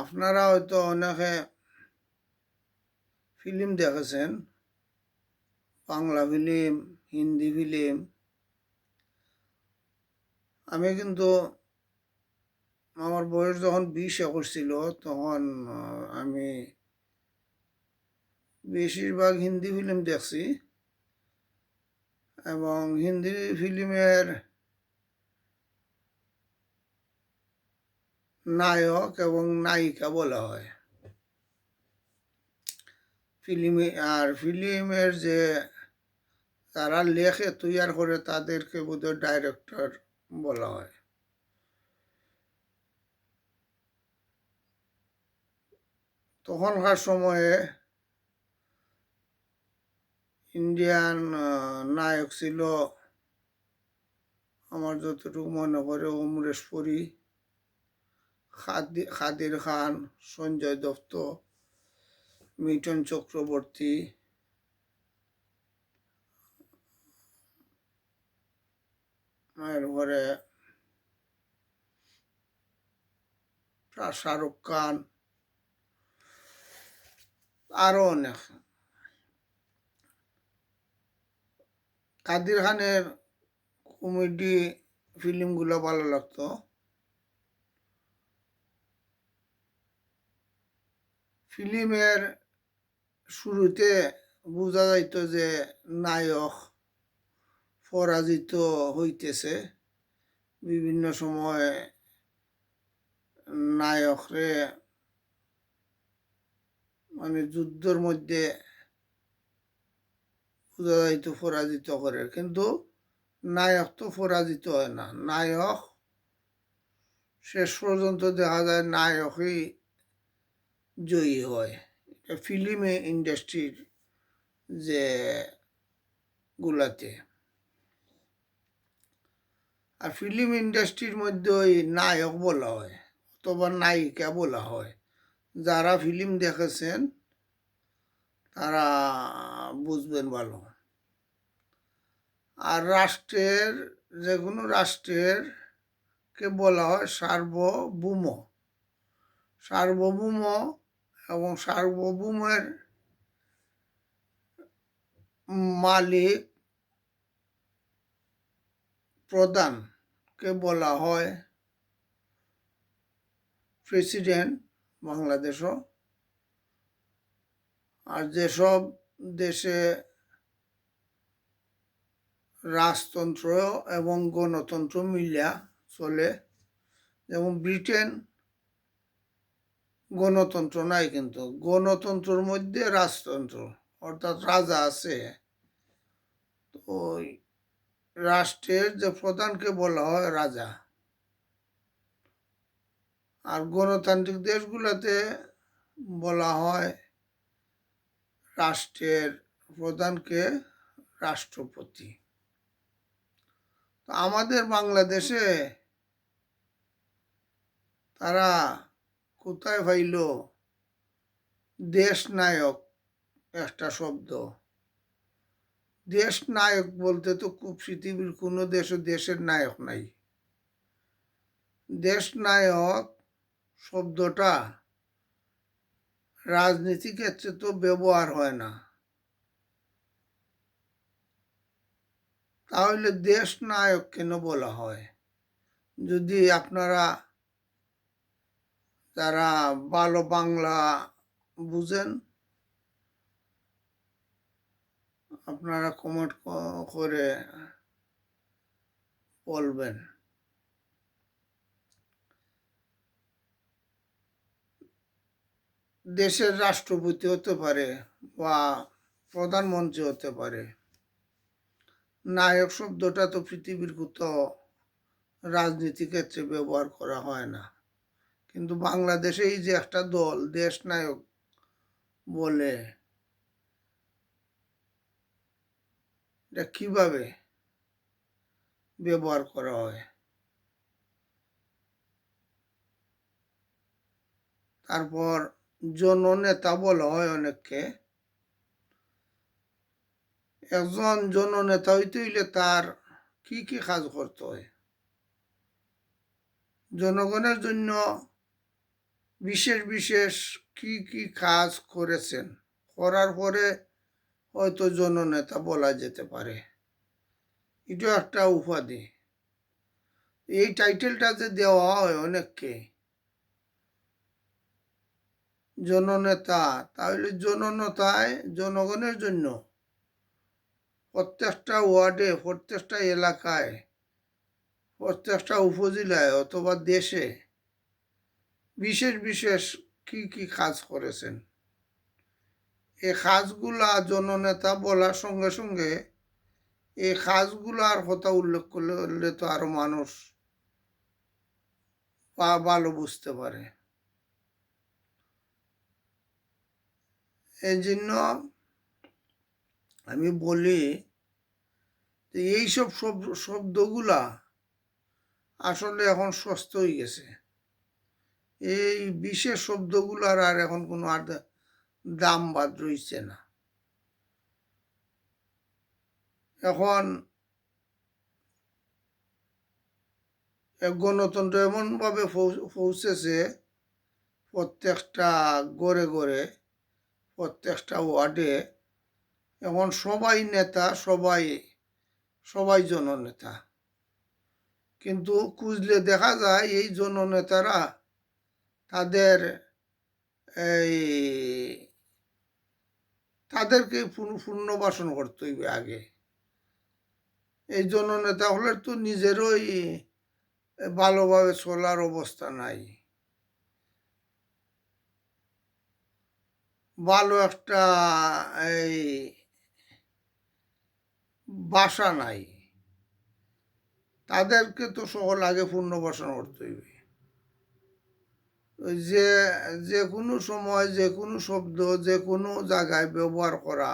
আপনারা হয়তো অনেকে ফিল্ম দেখেছেন। বাংলা ফিল্ম হিন্দি ফিল্ম আমি কিন্তু আমার বয়স যখন বিশ একুশ ছিল, তখন আমি বেশিরভাগ হিন্দি ফিল্ম দেখছি। এবং হিন্দি ফিল্মের নায়ক এবং নায়িকা বলা হয়। ফিল্মে, আর ফিল্মের যে তারা লেখে তৈয়ার করে তাদেরকে বোধহয় ডাইরেক্টর বলা হয়। তখনকার সময়ে ইন্ডিয়ান নায়ক ছিল আমার যতটুকু মনে পড়ে, অমরেশ পুরী। খাদির খান, সঞ্জয় দত্ত, মিঠুন চক্রবর্তী এরপরে শাহরুখ খান, আরও অনেক। কাদির খানের কমেডি ফিল্মগুলো ভালো লাগতো। ফিল্মের শুরুতে বোঝা যাইত যে নায়ক পরাজিত হইতেছে। বিভিন্ন সময় নায়করে মানে যুদ্ধর মধ্যে বোঝা যাইত পরাজিত করে। কিন্তু নায়ক তো পরাজিত হয় না। নায়ক শেষ পর্যন্ত দেখা যায় নায়কই জয়ী হয়। এটা ফিল্ম ইন্ডাস্ট্রির যে গুলাতে। আর ফিল্ম ইন্ডাস্ট্রির মধ্যে ওই নায়ক বলা হয়, অথবা নায়িকা বলা হয়। যারা ফিল্ম দেখেছেন, তারা বুঝবেন ভালো। আর রাষ্ট্রের, যে কোনো রাষ্ট্রের কে বলা হয় সার্বভৌম। সার্বভৌম এবং সার্বভৌমের মালিক প্রধানকে বলা হয় প্রেসিডেন্ট বাংলাদেশও। আর যেসব দেশে রাজতন্ত্র এবং গণতন্ত্র মিলিয়া চলে, যেমন ব্রিটেন গণতন্ত্র নাই কিন্তু, গণতন্ত্রের মধ্যে রাজতন্ত্র, অর্থাৎ রাজা আছে। তো রাষ্ট্রের যে প্রধানকে বলা হয় রাজা। আর গণতান্ত্রিক দেশগুলোতে বলা হয় রাষ্ট্রের প্রধানকে রাষ্ট্রপতি। তো আমাদের বাংলাদেশে তারা কোথায় পাইল দেশ নায়ক একটা শব্দ। দেশ নায়ক বলতে তো খুব পৃথিবীর কোনো দেশে দেশের নায়ক নাই। দেশ নায়ক শব্দটা রাজনীতি ক্ষেত্রে তো ব্যবহার হয় না। তাহলে দেশ নায়ক কেন বলা হয়? যদি আপনারা যারা ভালো বাংলা বুঝেন। আপনারা কমেন্ট করে বলবেন। দেশের রাষ্ট্রপতি হতে পারে বা প্রধানমন্ত্রী হতে পারে। নায়ক শব্দটা তো পৃথিবীর কোথাও রাজনীতি ক্ষেত্রে ব্যবহার করা হয় না। কিন্তু বাংলাদেশে এই যে একটা দল দেশ নায়ক বলে, এটা কীভাবে ব্যবহার করা হয়? তারপর জননেতা বলা হয় অনেককে। একজন জননেতা হইতে হইলে তার কি কি কাজ করতে হয়? জনগণের জন্য বিশেষ বিশেষ কি কি কাজ করেছেন? করার পরে হয়তো জননেতা বলা যেতে পারে। এটা একটা উপাধি। এই টাইটেলটা যে দেওয়া হয় অনেককে। জননেতা, তাহলে জননেতায় জনগণের জন্য প্রত্যেকটা ওয়ার্ডে, প্রত্যেকটা এলাকায়, প্রত্যেকটা উপজেলায় অথবা দেশে বিশেষ বিশেষ কি কি কাজ করেছেন? এই কাজগুলা জননেতা বলার সঙ্গে সঙ্গে এই কাজগুলার কথা উল্লেখ করলে তো আরও মানুষ বা ভালো বুঝতে পারে। এই জন্য আমি বলি যে এইসব শব্দ, শব্দগুলা আসলে এখন সস্ত হয়ে গেছে। এই বিশেষ শব্দগুলার আর এখন কোনো আর দাম বাদ রইছে না। এখন গণতন্ত্র এমনভাবে পৌঁছেছে, প্রত্যেকটা গড়ে গড়ে, প্রত্যেকটা ওয়ার্ডে এখন সবাই নেতা, সবাই সবাই জননেতা। কিন্তু খুঁজলে দেখা যায় এই জননেতারা তাদের এই তাদেরকে পুন- পুনর্বাসন করতে হইবে আগে। এই জননেতা হলে তো নিজেরই ভালোভাবে চলার অবস্থা নাই। ভালো একটা এই বাসা নাই। তাদেরকে তো সকল আগে পুনর্বাসন করতে হইবে। যে যে কোনো সময় যে কোনো শব্দ যে কোনো জায়গায় ব্যবহার করা।